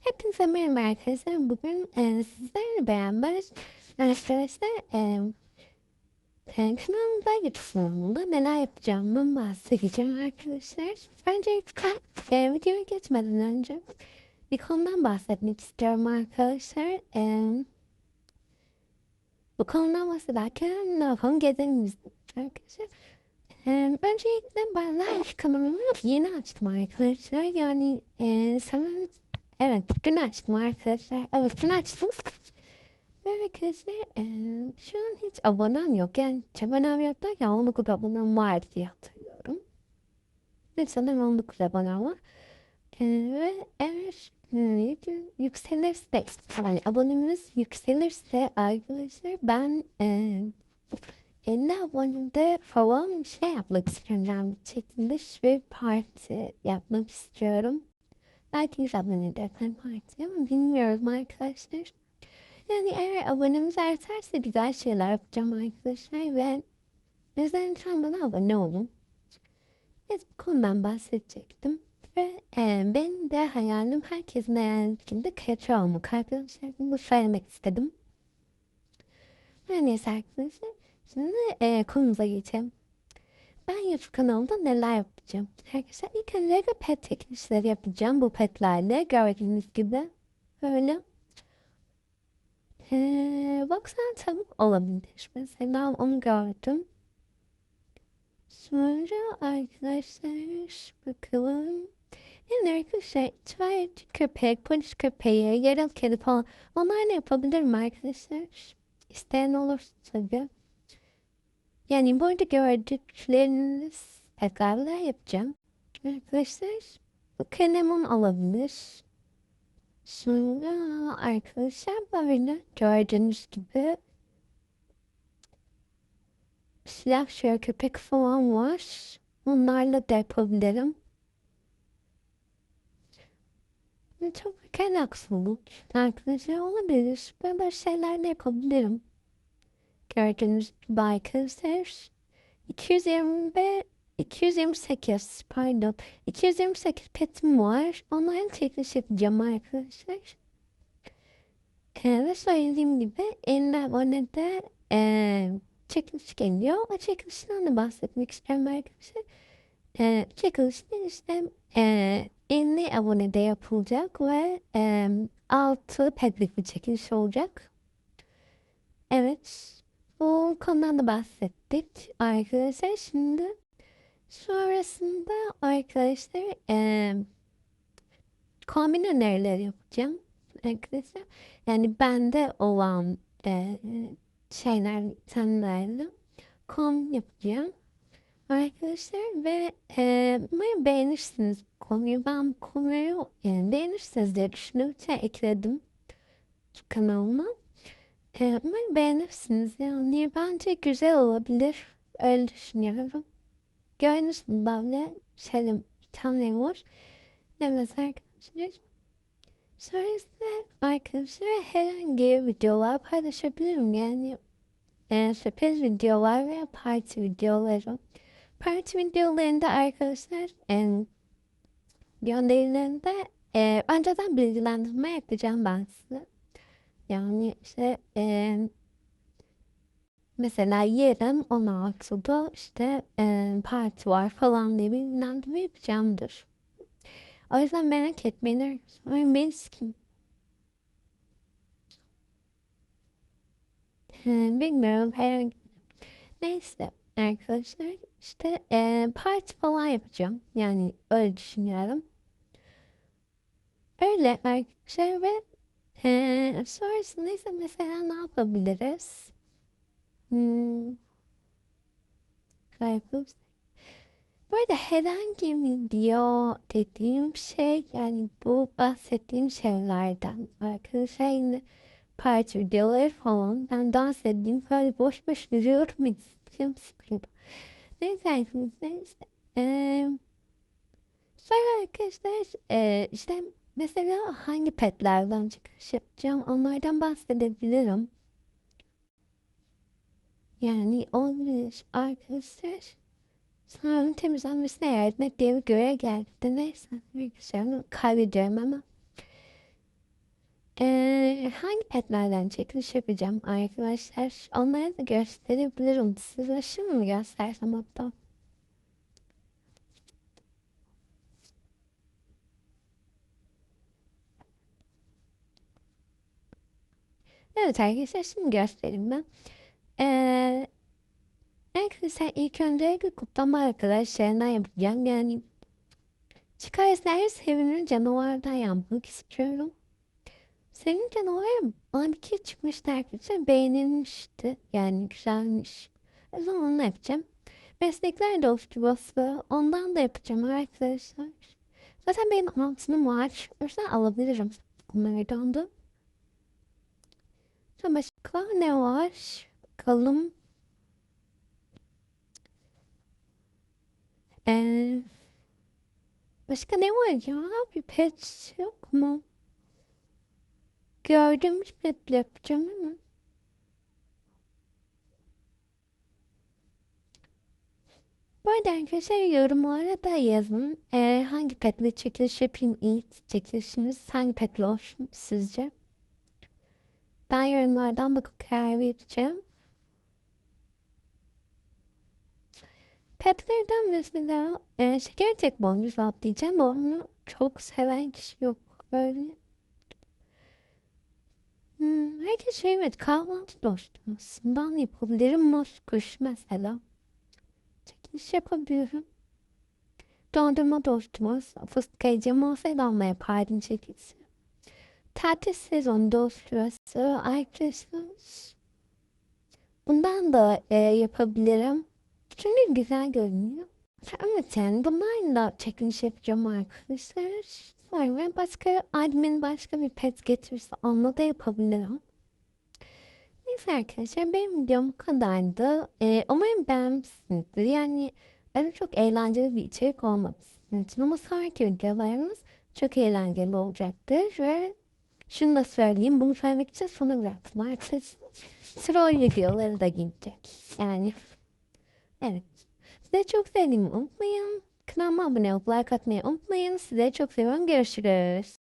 Hepinize merhaba arkadaşlar. Bugün e, sizlerle beraber arkadaşlar e, e, kanalımda YouTube'umda neler yapacağımdan bahsedeceğim arkadaşlar. Öncelikle e, videoya geçmeden önce bir konudan bahsetmek istiyorum arkadaşlar. E, bu konudan bahsederken ne yapalım gezelim arkadaşlar. E, öncelikle ben live kanalımı yeni açtım arkadaşlar. Yani e, sanırım Evet, dün açtım arkadaşlar. Evet, dün açtım. Ve arkadaşlar e, şu an hiç abonem yok. Yani abonem yok ya 19 abonem var diye hatırlıyorum. Ve sanırım 19 abonem var. E, ve eğer e, yükselirse, yani abonemiz yükselirse arkadaşlar ben e, 50 abonede falan şey yapmak istiyorum. Yani çekiliş ve parti yapmak istiyorum. Belki ederken parti ama bilmiyorum arkadaşlar. Yani eğer abonemiz artarsa güzel şeyler yapacağım arkadaşlar ve lütfen bana abone olun. Evet bu konudan bahsedecektim. Ve e, ben de hayalim herkesin hayalinde kreatör olmak arkadaşlar. Bunu söylemek istedim. Her neyse arkadaşlar. Şimdi e, konumuza geçelim. Ben YouTube kanalımda neler yapacağım? Arkadaşlar ilk önce pet çekilişleri yapacağım bu petlerle gördüğünüz gibi. Böyle. Ee, baksana tavuk olabilir. Mesela onu gördüm. Sonra arkadaşlar bakalım. Yani arkadaşlar çay köpek, polis köpeği, yerel kedi falan onlar ne yapabilirim arkadaşlar? İsteyen olursa tabii. Yani burada gördükleriniz tekrarlar yapacağım. Arkadaşlar bu kalemon alabilir. Sonra arkadaşlar böyle gördüğünüz gibi silah şöyle köpek falan var. Onlarla da yapabilirim. Çok mükemmel aksılık. Arkadaşlar olabilir. Böyle şeyler de yapabilirim. Gördüğünüz gibi arkadaşlar 220 228 pardon 228 petim var. Onların çekiliş yapacağım arkadaşlar. Ee, ve söylediğim gibi 50 abonede e, çekiliş geliyor. O çekilişten de bahsetmek istiyorum arkadaşlar. E, çekilişte işte e, 50 abonede yapılacak ve e, 6 petlik bir çekiliş olacak. Evet. Bu konudan da bahsettik arkadaşlar. Şimdi sonrasında arkadaşlar e, kombin önerileri yapacağım arkadaşlar. Yani bende olan e, şeyler senlerle kombin yapacağım arkadaşlar ve e, umarım beğenirsiniz konuyu. Ben konuyu yani beğenirsiniz diye düşündükçe ekledim kanalıma. Ee, umarım beğenirsiniz. Yani bence güzel olabilir. Öyle düşünüyorum. Gördüğünüz gibi böyle şöyle bir var. Evet arkadaşlar. Sonrasında arkadaşlar herhangi videolar paylaşabilirim. Yani e, sürpriz videolar veya parti videoları. Parti videolarında arkadaşlar e, gönderilerinde e, önceden bilgilendirme yapacağım ben size. Yani işte e, mesela yarın 16'da işte e, parti var falan diye bir bilgilendirme yapacağımdır. O yüzden merak etmeyin. Ben kim? Bilmiyorum. Herhangi... Neyse arkadaşlar işte e, parti falan yapacağım. Yani öyle düşünüyorum. Öyle arkadaşlar ve ee, sonrasında ise mesela ne yapabiliriz? Hmm. Bu arada herhangi video dediğim şey yani bu bahsettiğim şeylerden arkadaşlar yine parti videoları falan ben dans ettiğim böyle boş boş duruyorum istiyorum sıkıldım. Neyse arkadaşlar işte ee, sonra arkadaşlar ee, işte Mesela hangi petlerden çıkış yapacağım onlardan bahsedebilirim. Yani olabilir arkadaşlar. Sınavın temizlenmesine yardım ettiği bir görev geldi. Neyse bilgisayarını kaybediyorum ama. Ee, hangi petlerden çekiliş yapacağım arkadaşlar? Onları da gösterebilirim. Size şimdi mi göstersem hatta? Evet arkadaşlar şimdi göstereyim ben. Ee, arkadaşlar ilk önce bir kutlama arkadaşlarından yapacağım. Yani çıkarsa her sevinin canavardan yapmak istiyorum. Senin canavarın bana bir kere çıkmıştı arkadaşlar. Beğenilmişti. Yani güzelmiş. O zaman onu yapacağım. Meslekler dostu Ondan da yapacağım arkadaşlar. Zaten benim altınım var. O yüzden alabilirim. Onlardan da. Sonra başka ne var? Bakalım. Ee, başka ne var ya? Bir pet yok mu? Gördüğümüz petle yapacağım ama. Bu arada arkadaşlar yorumlara da yazın. Ee, hangi petle çekiliş yapayım ilk çekilişiniz hangi petle olsun sizce? Ben yorumlardan bakıp karar vereceğim. Petlerden mesela e, şeker tek boncuk atlayacağım. Onu çok seven kişi yok. Böyle. Hmm, herkes şey evet kahvaltı dostu. Ben yapabilirim. Moskuş mesela. Çekiliş yapabilirim. Dondurma dostumuz. Fıstık ayıcım olsaydı onunla yapardım çekilişi. Tatil sezonu dostu arkadaşlar. Bundan da e, yapabilirim. Çünkü güzel görünüyor. Evet yani bunlarla çekiliş yapacağım arkadaşlar. Sonra başka admin başka bir pet getirirse onunla da yapabilirim. Neyse arkadaşlar benim videom bu kadardı. Ee, umarım beğenmişsinizdir. Yani öyle çok eğlenceli bir içerik olmadı sizin için. Ama sonraki videolarımız çok eğlenceli olacaktır. Ve şunu da söyleyeyim. Bunu söylemek için sona bıraktım. Artık troll videoları da gelecek. Yani evet. Size çok sevdiğimi unutmayın. Kanalıma abone olup like atmayı unutmayın. Size çok seviyorum. Görüşürüz.